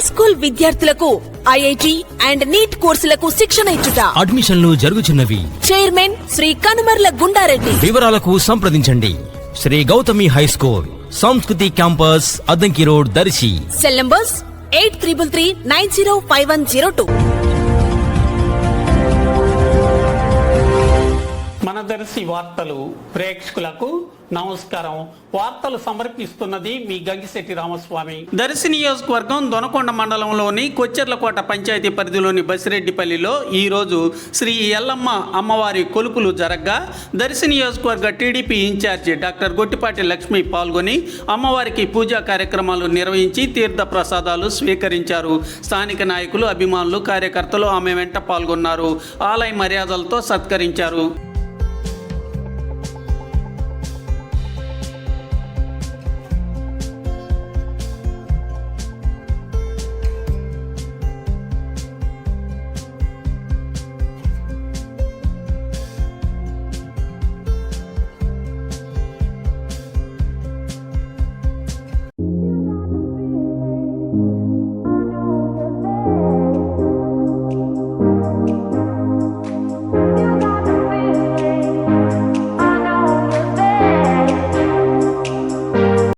School విద్యార్థులకు IIT and NEET కోర్సులకు శిక్షణ ఇచ్చుట. అడ్మిషన్లు జరుగుచున్నవి. చైర్మన్ శ్రీ కనుమర్ల గుండారెడ్డి. వివరాలకు సంప్రదించండి. Shri Gautami high school Samskruthi campus Addanki road Darsi. Cell numbers eight triple three nine zero five one zero two. మన దర్శి వార్తలు ప్రేక్షకులకు నమస్కారం. వార్తలు సమర్పిస్తున్నది మీ గంగిశెట్టి రామస్వామి. దర్శి నియోజకవర్గం దొనకొండ మండలంలోని కొచ్చెర్లకోట పంచాయతీ పరిధిలోని బసిరెడ్డిపల్లిలో ఈరోజు శ్రీ ఎల్లమ్మ అమ్మవారి కొలుపులు జరగ్గా దర్శి నియోజకవర్గ TDP incharge doctor Gottipati Lakshmi పాల్గొని అమ్మవారికి పూజా కార్యక్రమాలు నిర్వహించి తీర్థ ప్రసాదాలు స్వీకరించారు. స్థానిక నాయకులు అభిమానులు కార్యకర్తలు ఆమె వెంట పాల్గొన్నారు. ఆలయ మర్యాదలతో సత్కరించారు.